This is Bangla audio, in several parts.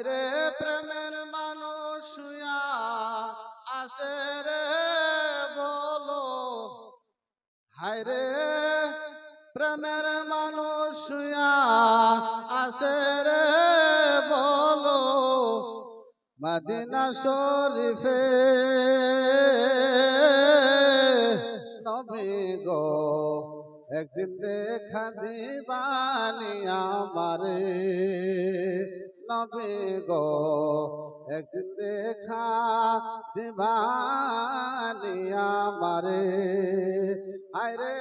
হায়রে প্রেমের মানুষ আসে রে বলো। হায়রে প্রেমের মানুষ আসে রে বলো। মদিনা শরীফে নবী গো, একদিন দেখা দিবানি আমারে। নবী গো। একদিন দেখা দিবানি আমারে। আরে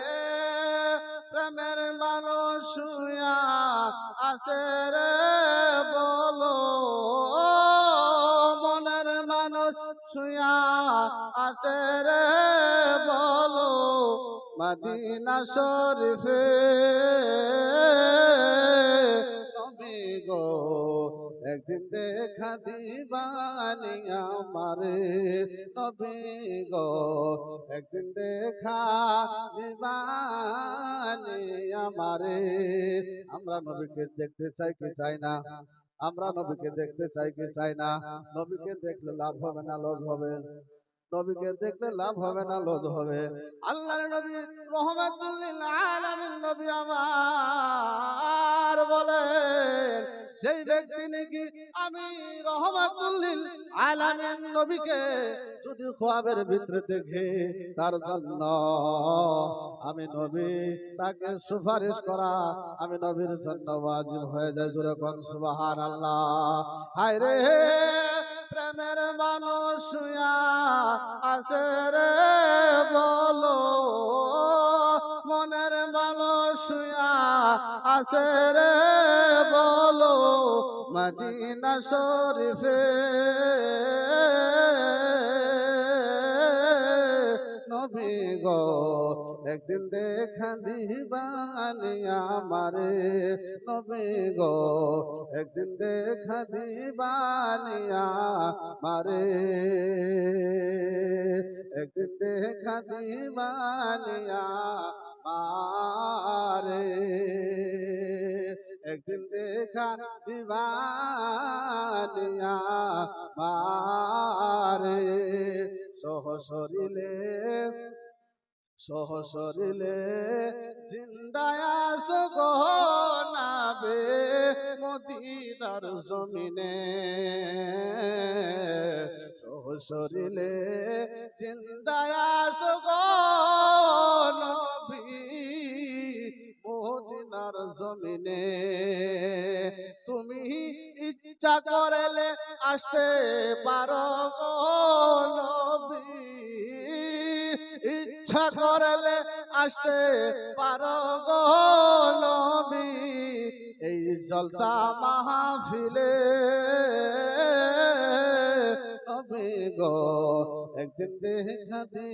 প্রেমের মানুষ আসে রে বলো। মনের মানুষ শুয়া আসে রে বলো। মদিনা শরীফে একদিন দেখা দিবানি আমারে নবী গো, একদিন দেখা দিবানি আমারে। আমরা নবীকে দেখতে চাই কি চাই না? আমরা নবীকে দেখতে চাই কি চাই না? নবীকে দেখলে লাভ হবে না লজ হবে। নবীকে দেখলে লাভ হবে না লজ হবে। আল্লাহর নবী রহমাতুল্লিল আলামিন নবী আমার বলেন সেই ব্যক্তি নাকি আমি রহমাতুল্লিল আলামিন নবীকে যদি খোয়াবের ভিতরে দেখে, তার জন্য আমি নবী, তাকে সুপারিশ করা আমি নবীর জন্য ওয়াজিব হয়ে যায়। জোরে কোন সুবহানাল্লাহ। হায় রে, প্রেমের মানুষ আসে রে, বলো, মনের শুয়া আসে রে বলো মদিনা শরীফে। নবী গো, একদিন দেখা দিবানি আমারে। নবী গো, একদিন দেখা দিবানি আমারে। একদিন দেখা দিবানি আমারে। একদিন দেখা দিবানি আমারে সহসরিলে সহসরিলে জিন্দায়াস গনাবে মদিনার জমিনে। সহসরিলে জিন্দায়াস গনবী মদিনার জমিনে। তুমি ইচ্ছা করলে আসতে পারো ইচ্ছা করলে আসতে পারো নবী। এই জলসা মাহফিলে নবী গো, একদিন দেখা দি